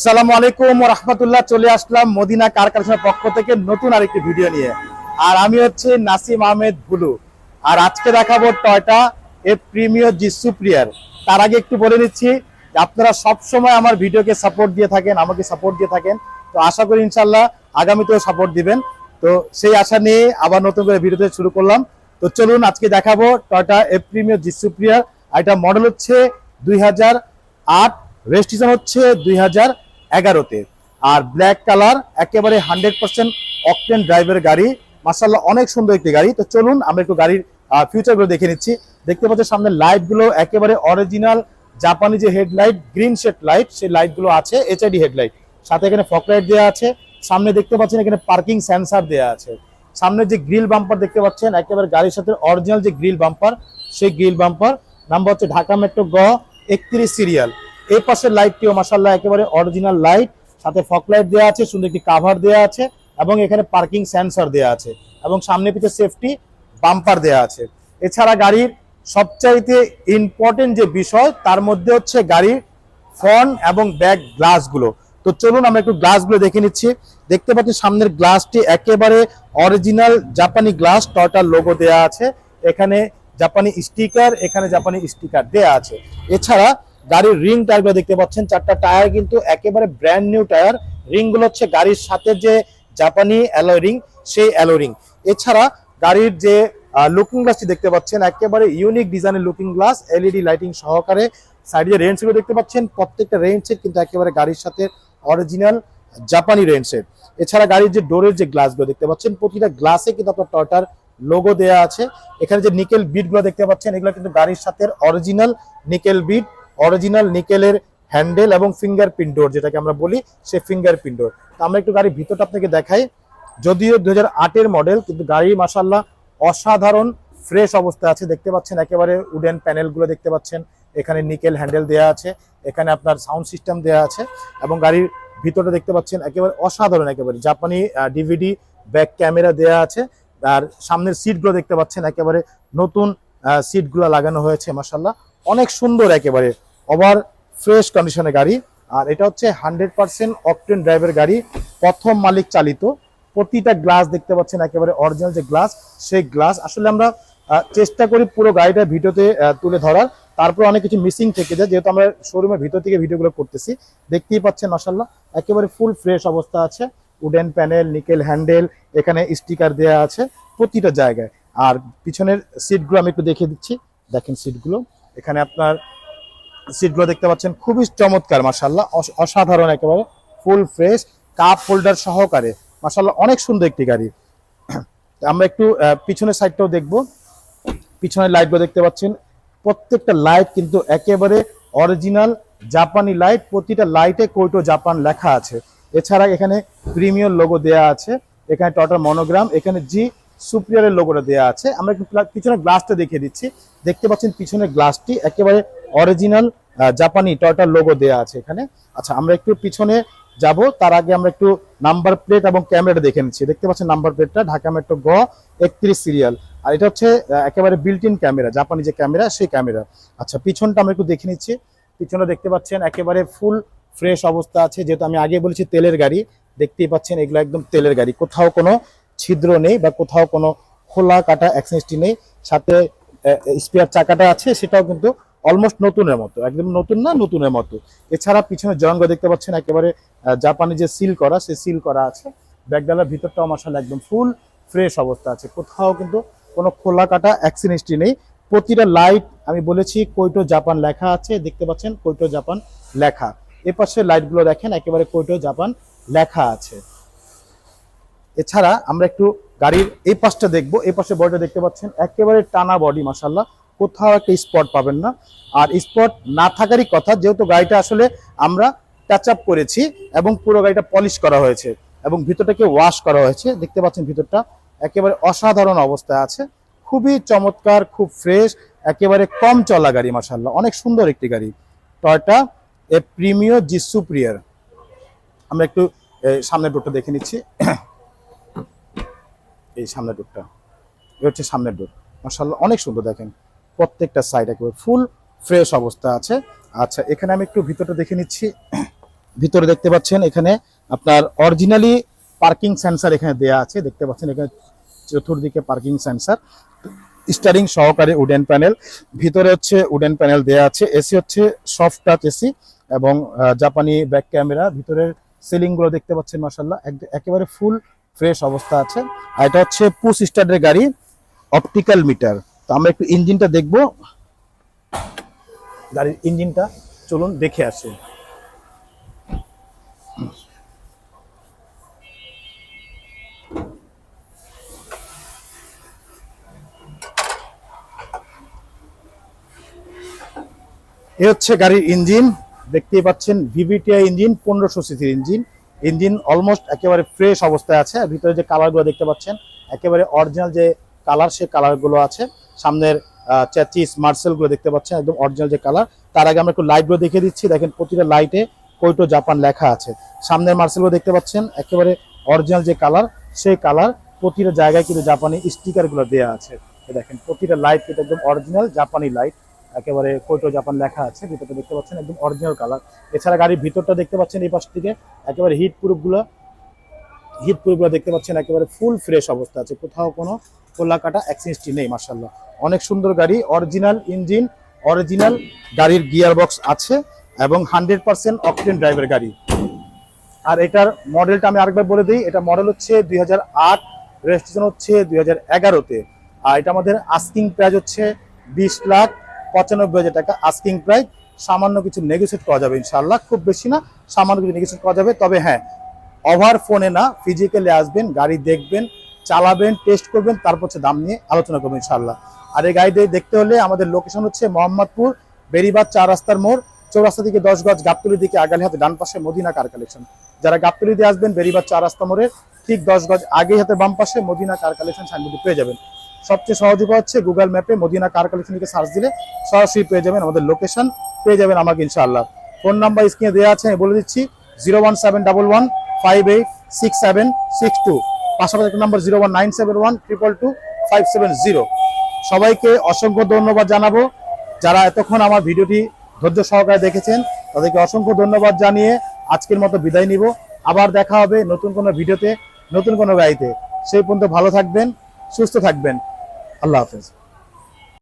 সালামু আলাইকুম রহমতুল্লাহ। চলে আসলাম মদিনা কার কারখানার পক্ষ থেকে নতুন আরেকটি ভিডিও নিয়ে। আর আমি হচ্ছে নাসিম আহমেদ বুলু আর আজকে দেখাবো টয়টা এ প্রিমিয়ার জি সুপ্রিয়ার। তার আগে একটু বলে নিচ্ছি, আপনারা সব সময় আমার ভিডিওকে সাপোর্ট দিয়ে থাকেন, আমাকে সাপোর্ট দিয়ে থাকেন। তো আশা করি ইনশাল্লাহ আগামীতেও সাপোর্ট দিবেন। তো সেই আশা নিয়ে আবার নতুন করে ভিডিওতে শুরু করলাম। তো চলুন আজকে দেখাবো টয়টা এ প্রিমিয়ার জি সুপ্রিয়ার। আর এটা মডেল হচ্ছে দুই হাজার আট রেজিস্ট্রেশন হচ্ছে দুই হাজার এগারোতে। আর ব্ল্যাক কালার একেবারে হান্ড্রেড পার্সেন্ট অকটেন ড্রাইভের গাড়ি। মার্শাল্লাহ অনেক সুন্দর একটি গাড়ি। তো চলুন, আমরা একটু গাড়ির ফিউচারগুলো দেখে নিচ্ছি। দেখতে পাচ্ছি সামনে লাইটগুলো একেবারে অরিজিনাল জাপানি যে হেডলাইট গ্রিন শেড লাইট সেই লাইটগুলো আছে এইচআইডি হেডলাইট সাথে এখানে ফক লাইট দেওয়া আছে। সামনে দেখতে পাচ্ছেন এখানে পার্কিং সেন্সার দেওয়া আছে। সামনে যে গ্রিল বাম্পার দেখতে পাচ্ছেন, একেবারে গাড়ির সাথে অরিজিনাল যে গ্রিল বাম্পার সেই গ্রিল বাম্পার নাম্বার হচ্ছে ঢাকা মেট্রো গ একত্রিশ সিরিয়াল এই পাশের লাইটটিও মাসাল্লাহ একেবারে অরিজিনাল লাইট সাথে ফক লাইট দেওয়া আছে, সুন্দর একটি কাভার দেওয়া আছে, এবং এখানে পার্কিং সেন্সর দেওয়া আছে, এবং সামনে পিছে সেফটি বাম্পার দেওয়া আছে। এছাড়া গাড়ির সবচাইতে ইম্পর্টেন্ট যে বিষয়, তার মধ্যে হচ্ছে গাড়ির ফ্রন্ট এবং ব্যাক গ্লাসগুলো তো চলুন আমরা একটু গ্লাসগুলো দেখে নিচ্ছি। দেখতে পাচ্ছি সামনের গ্লাসটি একেবারে অরিজিনাল জাপানি গ্লাস টয়টার লোগো দেওয়া আছে। এখানে জাপানি স্টিকার এখানে জাপানি স্টিকার দেওয়া আছে। এছাড়া গাড়ির রিং টায়ারগুলো দেখতে পাচ্ছেন, চারটা টায়ার কিন্তু একেবারে ব্র্যান্ড নিউ টায়ার রিংগুলো হচ্ছে গাড়ির সাথে যে জাপানি অ্যালয় রিং সেই অ্যালয় রিং এছাড়া গাড়ির যে লুকিং গ্লাসটি দেখতে পাচ্ছেন, একেবারে ইউনিক ডিজাইনের লুকিং গ্লাস এলইডি লাইটিং সহকারে। সাইডে যে রেঞ্জগুলো দেখতে পাচ্ছেন, প্রত্যেকটা রেঞ্জের কিন্তু একেবারে গাড়ির সাথে অরিজিনাল জাপানি রেঞ্জের এছাড়া গাড়ির যে ডোরের যে গ্লাসগুলো দেখতে পাচ্ছেন, প্রতিটা গ্লাসে কিন্তু আপনার টয়টার লোগো দেওয়া আছে। এখানে যে নিকেল বিটগুলো দেখতে পাচ্ছেন, এগুলো কিন্তু গাড়ির সাথে অরিজিনাল নিকেল বিট অরিজিনাল নিকেলের হ্যান্ডেল এবং ফিঙ্গারপ্রিন্ট ডোর যেটাকে আমরা বলি, সে ফিঙ্গারপ্রিন্ট ডোর আমরা একটু গাড়ির ভিতরটা আপনাকে দেখাই। যদিও দু হাজার মডেল কিন্তু গাড়ি মাসাল্লাহ অসাধারণ ফ্রেশ অবস্থা আছে। দেখতে পাচ্ছেন একেবারে উডেন প্যানেলগুলো দেখতে পাচ্ছেন। এখানে নিকেল হ্যান্ডেল দেওয়া আছে, এখানে আপনার সাউন্ড সিস্টেম দেওয়া আছে, এবং গাড়ির ভিতরটা দেখতে পাচ্ছেন একেবারে অসাধারণ একেবারে। জাপানি ডিভিডি ব্যাক ক্যামেরা দেওয়া আছে, আর সামনের সিটগুলো দেখতে পাচ্ছেন একেবারে নতুন সিটগুলো লাগানো হয়েছে মাসাল্লাহ অনেক সুন্দর একেবারে ওভার ফ্রেশ কন্ডিশনের গাড়ি। আর এটা হচ্ছে হান্ড্রেড পার্সেন্ট অকটেন ড্রাইভের গাড়ি, প্রথম মালিক চালিত। প্রতিটা গ্লাস দেখতে পাচ্ছেন, একেবারে অরিজিনাল যে গ্লাস, সেই গ্লাস। আসলে আমরা চেষ্টা করি পুরো গাড়িটা ভিডিওতে তুলে ধরার। তারপর অনেক কিছু মিসিং থেকে যায়, যেহেতু আমরা শোরুমের ভিতর থেকে ভিডিওগুলো করতেছি। দেখতেই পাচ্ছেন মাসাল্লাহ একেবারে ফুল ফ্রেশ অবস্থা আছে। উডেন প্যানেল নিকেল হ্যান্ডেল এখানে স্টিকার দেওয়া আছে প্রতিটা জায়গায়। আর পিছনের সিটগুলো আমি একটু দেখিয়ে দিচ্ছি। দেখেন সিটগুলো এখানে আপনার সিটগুলো দেখতে পাচ্ছেন, খুবই চমৎকার মাসাল্লাহ অসাধারণ একেবারে, ফুল ফ্রেশ, কাপ হোল্ডার সহকারে। মাসাল্লাহ অনেক সুন্দর একটি গাড়ি। আমরা একটু পিছনের সাইডটাও দেখব। পিছনের লাইটগুলো দেখতে পাচ্ছেন। প্রত্যেকটা লাইট কিন্তু একেবারে অরিজিনাল জাপানি লাইট প্রতিটা লাইটে কোইটো জাপান লেখা আছে। এছাড়া এখানে প্রিমিয়ার লোগো দেয়া আছে। এখানে টটার মনোগ্রাম এখানে জি সুপ্রিয়ারের লোগোটা দেয়া আছে। আমরা একটু পিছনের গ্লাসটা দেখিয়ে দিচ্ছি। দেখতে পাচ্ছেন, পিছনের গ্লাসটি একেবারে অরিজিনাল জাপানি টয়টার লোগো দেয়া আছে এখানে। আচ্ছা আমরা একটু পিছনে যাব। তার আগে আমরা একটু নাম্বার প্লেট এবং ক্যামেরাটা দেখে নিচ্ছি। দেখতে পাচ্ছেন নাম্বার প্লেটটা ঢাকা মেট্রো গ একত্রিশ সিরিয়াল আর এটা হচ্ছে একেবারে বিল্ট ইন ক্যামেরা জাপানি যে ক্যামেরা সেই ক্যামেরা আচ্ছা পিছনটা আমরা একটু দেখে নিচ্ছি। পিছনে দেখতে পাচ্ছেন একেবারে ফুল ফ্রেশ অবস্থা আছে। যেহেতু আমি আগে বলেছি তেলের গাড়ি, দেখতেই পাচ্ছেন এগুলো একদম তেলের গাড়ি। কোথাও কোনো ছিদ্র নেই বা কোথাও কোনো খোলা কাটা অ্যাক্সেসটি নেই। সাথে স্পেয়ার চাকাটা আছে, সেটাও কিন্তু অলমোস্ট নতুনের মতো, একদম নতুন না, নতুনের মতো। এছাড়া পিছনে জঙ্গ দেখতে পাচ্ছেন, একেবারে জাপানি যে সিল করা, সে সিল করা আছে। ব্যাগডালার ভিতরটাও মাসাল একদম ফুল ফ্রেশ অবস্থা আছে। কোথাও কিন্তু কোনো খোলা কাটা অ্যাক্সিডেন্টটি নেই। প্রতিটা লাইট, আমি বলেছি কৈটো জাপান লেখা আছে, দেখতে পাচ্ছেন কৈটো জাপান লেখা। এ পাশে লাইটগুলো দেখেন, একেবারে কৈটো জাপান লেখা আছে। এছাড়া আমরা একটু গাড়ির এই পাশটা দেখব এই পাশে বডিটা দেখতে পাচ্ছেন, একেবারে টানা বডি মাসাল্লাহ কোথাও একটা স্পট পাবেন না। আর স্পট না থাকারই কথা যেহেতু গাড়িটা আসলে আমরা টাচ আপ করেছি এবং পুরো গাড়িটা পলিশ করা হয়েছে এবং ভিতরটাকে ওয়াশ করা হয়েছে। দেখতে পাচ্ছেন ভিতরটা একেবারে অসাধারণ অবস্থায় আছে। খুবই চমৎকার খুব ফ্রেশ একেবারে কম চলা গাড়ি মাসাল্লাহ অনেক সুন্দর একটি গাড়ি। টয়টা এ প্রিমিয় জি সুপ্রিয়ার আমরা একটু এ, সামনের ডোরটা দেখে নিচ্ছি। এই সামনের ডোরটা এই হচ্ছে সামনের ডোর মাসাল্লাহ অনেক সুন্দর দেখেন। প্রত্যেকটা সাইড একেবারে ফুল ফ্রেশ অবস্থা আছে। আচ্ছা এখানে আমি একটু ভিতরটা দেখে নিচ্ছি। ভিতরে দেখতে পাচ্ছেন, এখানে আপনার অরিজিনালি পার্কিং সেন্সার এখানে দেয়া আছে। দেখতে পাচ্ছেন, এখানে চতুর্দিকে পার্কিং সেন্সার স্টারিং সহকারে উডেন প্যানেল ভিতরে হচ্ছে উডেন প্যানেল দেয়া আছে। এসি হচ্ছে সফট টাচ এসি এবং জাপানি ব্যাক ক্যামেরা ভিতরের সিলিংগুলো দেখতে পাচ্ছেন মাসাল্লাহ একেবারে ফুল ফ্রেশ অবস্থা আছে। আর এটা হচ্ছে পুশ স্টার্টের গাড়ি অপটিক্যাল মিটার তো আমরা একটু ইঞ্জিনটা দেখব। গাড়ির ইঞ্জিনটা চলুন দেখে আসি। এ হচ্ছে গাড়ির ইঞ্জিন, দেখতেই পাচ্ছেন ভিভিটিআই ইঞ্জিন, পনেরোশো সিসির ইঞ্জিন। ইঞ্জিন অলমোস্ট একেবারে ফ্রেশ অবস্থায় আছে ভিতরে যে কালারগুলো দেখতে পাচ্ছেন, একেবারে অরিজিনাল যে কালার সে কালারগুলো আছে। সামনের চ্যাচিস মার্সেলগুলো দেখতে পাচ্ছেন, একদম অরিজিনাল যে কালার। তার আগে আমরা একটু লাইটগুলো দেখিয়ে দিচ্ছি। দেখেন, প্রতিটা লাইটে কৈটো জাপান লেখা আছে। সামনের মার্সেলগুলো দেখতে পাচ্ছেন, একেবারে অরিজিনাল যে কালার, সেই কালার প্রতিটা জায়গায় কিন্তু জাপানি স্টিকারগুলো দেওয়া আছে। দেখেন, প্রতিটা লাইট কিন্তু একদম অরিজিনাল জাপানি লাইট একেবারে কৈটো জাপান লেখা আছে, ভিতরটা দেখতে পাচ্ছেন, একদম অরিজিনাল কালার। এছাড়া গাড়ির ভিতরটা দেখতে পাচ্ছেন, এই পাশ থেকে একেবারে হিট প্রুফগুলো হিট প্রুফগুলো দেখতে পাচ্ছেন, একেবারে ফুল ফ্রেশ অবস্থা আছে। কোথাও কোনো কোলা কাটা অ্যাক্সিডেন্টটি নেই মার্শাল্লাহ অনেক সুন্দর গাড়ি অরিজিনাল ইঞ্জিন অরিজিনাল গাড়ির গিয়ার বক্স আছে এবং হান্ড্রেড পার্সেন্ট অকটেন ড্রাইভের গাড়ি। আর এটার মডেলটা আমি আরেকবার বলে দিই, এটা মডেল হচ্ছে দুই হাজার আট রেজিস্ট্রেশন হচ্ছে দুই হাজার এগারোতে আর এটা আমাদের আস্কিং প্রাইস হচ্ছে বিশ লাখ পঁচানব্বই হাজার টাকা আস্কিং প্রাইস সামান্য কিছু নেগোসিয়েট করা যাবে ইনশাল্লাহ খুব বেশি না, সামান্য কিছু নেগোসিয়েট করা যাবে। তবে হ্যাঁ ওভার ফোনে না ফিজিক্যালি আসবেন, গাড়ি দেখবেন চালাবেন টেস্ট করবেন, তারপর হচ্ছে দাম নিয়ে আলোচনা করবেন ইনশাল্লাহ আর এই গাড়ি দেখতে হলে আমাদের লোকেশন হচ্ছে মোহাম্মদপুর বেরিবাদ চার রাস্তার মোড়, চৌরাস্তা থেকে দশ গজ গাবতলি দিকে আগালি হাতে ডান পাশে মদিনা কার কালেকশন যারা গাবতলি দিয়ে আসবেন বেরিবাদ চার রাস্তা মোড়ে, ঠিক দশ গজ আগে হাতে বাম পাশে মদিনা কার কালেকশন সাইনবোর্ডে পেয়ে যাবেন। সবচেয়ে সহজ উপায় হচ্ছে গুগল ম্যাপে মদিনা কার কালেকশন লিখে সার্চ দিলে সরাসরি পেয়ে যাবেন আমাদের লোকেশন পেয়ে যাবেন আমাকে ইনশাআল্লাহ। ফোন নাম্বার স্ক্রিনে দেওয়া আছে বলে দিচ্ছি zero one seven double one five eight six seven six two পাশাপাশি একটা number zero one nine seven one triple two five seven zero সবাইকে অসংখ্য ধন্যবাদ জানাব। যারা এতক্ষণ আমার ভিডিওটি ধৈর্য সহকারে দেখেছেন, তাদেরকে অসংখ্য ধন্যবাদ জানিয়ে আজকের মতো বিদায় নিব। আবার দেখা হবে নতুন কোনো ভিডিওতে, নতুন কোনো গাড়িতে। সেই পর্যন্ত ভালো থাকবেন, সুস্থ থাকবেন। আল্লাহ হাফেজ।